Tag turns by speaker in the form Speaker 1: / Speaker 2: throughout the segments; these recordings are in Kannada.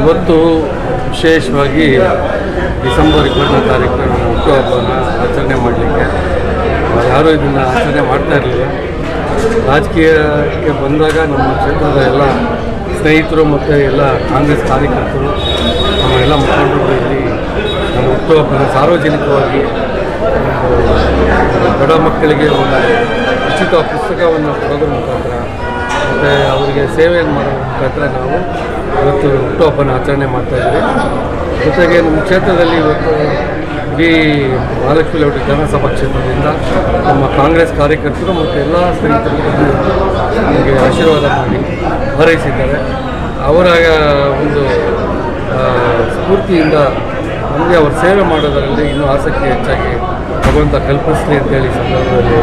Speaker 1: ಇವತ್ತು ವಿಶೇಷವಾಗಿ ಡಿಸೆಂಬರ್ ಇಪ್ಪತ್ತನೇ ತಾರೀಕು ನಮ್ಮ ಹುಟ್ಟುಹಬ್ಬನ ಆಚರಣೆ ಮಾಡಲಿಕ್ಕೆ. ಯಾರೂ ಇದನ್ನು ಆಚರಣೆ ಮಾಡ್ತಾ ಇರಲಿಲ್ಲ. ರಾಜಕೀಯಕ್ಕೆ ಬಂದಾಗ ನಮ್ಮ ಕ್ಷೇತ್ರದ ಎಲ್ಲ ಸ್ನೇಹಿತರು ಮತ್ತು ಎಲ್ಲ ಕಾಂಗ್ರೆಸ್ ಕಾರ್ಯಕರ್ತರು ನಮ್ಮ ಎಲ್ಲ ಮುಖಂಡರು ಇಲ್ಲಿ ನಮ್ಮ ಹುಟ್ಟುಹಬ್ಬನ ಸಾರ್ವಜನಿಕವಾಗಿ ಬಡ ಮಕ್ಕಳಿಗೆ ಒಂದು ಉಚಿತ ಪುಸ್ತಕವನ್ನು ಕೊಡೋದ್ರ ಮುಖಾಂತರ ಮತ್ತು ಅವರಿಗೆ ಸೇವೆಯನ್ನು ಮಾಡೋದ್ರ ಮುಖಾಂತರ ನಾವು ಇವತ್ತು ಹುಟ್ಟುಹಬ್ಬನ ಆಚರಣೆ ಮಾಡ್ತಾ ಇದ್ದೀವಿ. ಜೊತೆಗೆ ನಮ್ಮ ಕ್ಷೇತ್ರದಲ್ಲಿ ಇವತ್ತು ಇಡೀ ಮಹಾಲಕ್ಷ್ಮಿ ಲೇಔಟ್ ವಿಧಾನಸಭಾ ಕ್ಷೇತ್ರದಿಂದ ನಮ್ಮ ಕಾಂಗ್ರೆಸ್ ಕಾರ್ಯಕರ್ತರು ಮತ್ತು ಎಲ್ಲ ಸ್ನೇಹಿತರು ನಮಗೆ ಆಶೀರ್ವಾದ ಮಾಡಿ ಹಾರೈಸಿದ್ದಾರೆ. ಅವರ ಒಂದು ಸ್ಫೂರ್ತಿಯಿಂದ ನಮಗೆ ಅವರು ಸೇವೆ ಮಾಡೋದರಲ್ಲಿ ಇನ್ನೂ ಆಸಕ್ತಿ ಹೆಚ್ಚಾಗಿ ಭಗವಂತ ಕಲ್ಪಿಸಲಿ ಅಂತೇಳಿ ಹೇಳಿ ಸಂದರ್ಭದಲ್ಲಿ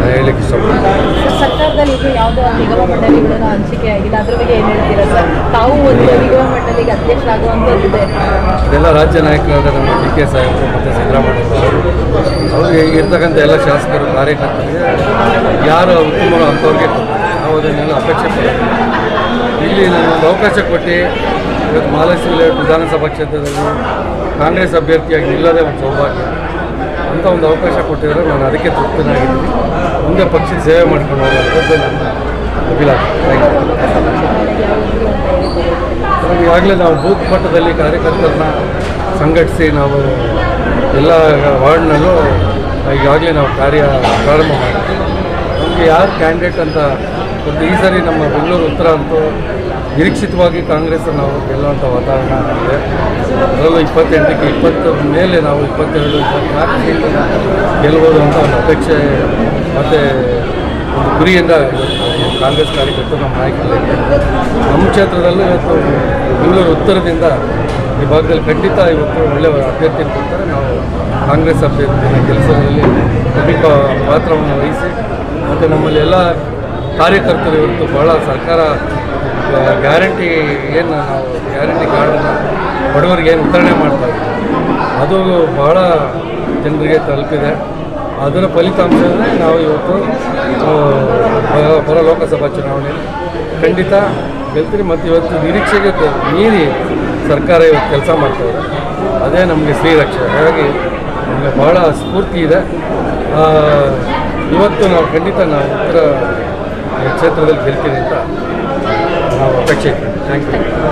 Speaker 1: ನಾನು ಹೇಳಲಿಕ್ಕೆ ಇಷ್ಟಪಡ್ತೀನಿ.
Speaker 2: ಸರ್, ಸರ್ಕಾರದಲ್ಲಿ ಇದು ಯಾವುದೋ ನಿಗಮ ಮಂಡಳಿಗಳನ್ನು ಹಂಚಿಕೆ ಆಗಿಲ್ಲ ಅದ್ರ ಬಗ್ಗೆ ಏನು ಹೇಳ್ತೀರಾ ಸರ್? ತಾವು ಒಂದು ನಿಗಮ ಮಂಡಳಿಗೆ ಅಧ್ಯಕ್ಷರಾಗುವಂಥದ್ದಿದೆ.
Speaker 1: ಇದೆಲ್ಲ ರಾಜ್ಯ ನಾಯಕರಾದ ನಮ್ಮ ಡಿ ಕೆ ಸಾಹೇಬರು ಮತ್ತು ಸಿದ್ದರಾಮಯ್ಯ ಅವರು. ಅವ್ರಿಗೆ ಇರ್ತಕ್ಕಂಥ ಎಲ್ಲ ಶಾಸಕರು ಕಾರ್ಯಕರ್ತರಿಗೆ ಯಾರು ಉತ್ತಮ ಅಂಥವ್ರಿಗೆ. ನಾವು ಅದನ್ನೆಲ್ಲ ಅಪೇಕ್ಷೆ ಪಡ್ತೀವಿ. ಇಲ್ಲಿ ಒಂದು ಅವಕಾಶ ಕೊಟ್ಟು ಇವತ್ತು ಮಹಾಲಕ್ಷ್ಮಿ ಲೇಔಟ್ ವಿಧಾನಸಭಾ ಕ್ಷೇತ್ರದಲ್ಲಿ ಕಾಂಗ್ರೆಸ್ ಅಭ್ಯರ್ಥಿಯಾಗಿ ಇಲ್ಲದೆ ಒಂದು ಸೌಭಾಗ್ಯ. ಅಂತ ಒಂದು ಅವಕಾಶ ಕೊಟ್ಟಿದ್ರೆ ನಾನು ಅದಕ್ಕೆ ತೃಪ್ತನಾಗಿದ್ದೀನಿ. ಮುಂದೆ ಪಕ್ಷ ಸೇವೆ ಮಾಡ್ಕೊಂಡು ಹೋಗೋದು ನನ್ನ ಈಗಾಗಲೇ ನಾವು ಬೂತ್ ಮಟ್ಟದಲ್ಲಿ ಕಾರ್ಯಕರ್ತರನ್ನ ಸಂಘಟಿಸಿ ನಾವು ಎಲ್ಲ ವಾರ್ಡ್ನಲ್ಲೂ ಈಗಾಗಲೇ ನಾವು ಕಾರ್ಯ ಪ್ರಾರಂಭ ಮಾಡಿದ್ವಿ. ನಮಗೆ ಯಾರು ಕ್ಯಾಂಡಿಡೇಟ್ ಅಂತ ಒಂದು ಈ ಸರಿ ನಮ್ಮ ಬೆಂಗಳೂರು ಉತ್ತರ ಅಂತೂ ನಿರೀಕ್ಷಿತವಾಗಿ ಕಾಂಗ್ರೆಸ್ ನಾವು ಗೆಲ್ಲುವಂಥ ವಾತಾವರಣ ಇದೆ ಅದರಲ್ಲೂ ಇಪ್ಪತ್ತೆಂಟಕ್ಕೆ ಇಪ್ಪತ್ತು ಮೇಲೆ ನಾವು ಇಪ್ಪತ್ತೆರಡು ಇಪ್ಪತ್ನಾಲ್ಕು ಗೆಲ್ಬೋದು ಅಂತ ಒಂದು ಅಪೇಕ್ಷೆ ಮತ್ತು ಒಂದು ಗುರಿಯಿಂದ ಕಾಂಗ್ರೆಸ್ ಕಾರ್ಯಕರ್ತರು ನಮ್ಮ ನಾಯಕರಿಗೆ. ನಮ್ಮ ಕ್ಷೇತ್ರದಲ್ಲೂ ಇವತ್ತು ಬೆಂಗಳೂರು ಉತ್ತರದಿಂದ ಈ ಭಾಗದಲ್ಲಿ ಖಂಡಿತ ಇವತ್ತು ಒಳ್ಳೆಯ ಅಭ್ಯರ್ಥಿ ಕೊಡ್ತಾರೆ. ನಾವು ಕಾಂಗ್ರೆಸ್ ಅಭ್ಯರ್ಥಿಯ ಕೆಲಸದಲ್ಲಿ ಪ್ರಮುಖ ಪಾತ್ರವನ್ನು ವಹಿಸಿ ಮತ್ತು ನಮ್ಮಲ್ಲಿ ಎಲ್ಲ ಕಾರ್ಯಕರ್ತರು ಇವತ್ತು ಭಾಳ ಸರ್ಕಾರ ಗ್ಯಾರಂಟಿ ಏನು ಗ್ಯಾರಂಟಿ ಕಾರ್ಡನ್ನು ಬಡವರಿಗೆ ಏನು ವಿತರಣೆ ಮಾಡ್ತಾ ಅದು ಬಹಳ ಜನರಿಗೆ ತಲುಪಿದೆ. ಅದರ ಫಲಿತಾಂಶವೇ ನಾವು ಇವತ್ತು ಬರೋ ಲೋಕಸಭಾ ಚುನಾವಣೆ ಖಂಡಿತ ಗೆಲ್ತೀರಿ ಮತ್ತು ಇವತ್ತು ನಿರೀಕ್ಷೆಗೆ ಮೀರಿ ಸರ್ಕಾರ ಇವತ್ತು ಕೆಲಸ ಮಾಡ್ತಾಯಿದೆ ಅದೇ ನಮಗೆ ಶ್ರೀರಕ್ಷೆ ಹಾಗಾಗಿ ನಮಗೆ ಭಾಳ ಸ್ಫೂರ್ತಿ ಇದೆ. ಇವತ್ತು ನಾವು ಖಂಡಿತ ನಾವು ಉತ್ತರ ಕ್ಷೇತ್ರದಲ್ಲಿ ಗೆಲ್ತೀವಿ ಅಂತ ನಾವು ಅಪೇಕ್ಷೆ ಇದ್ದೀವಿ ಥ್ಯಾಂಕ್ ಯು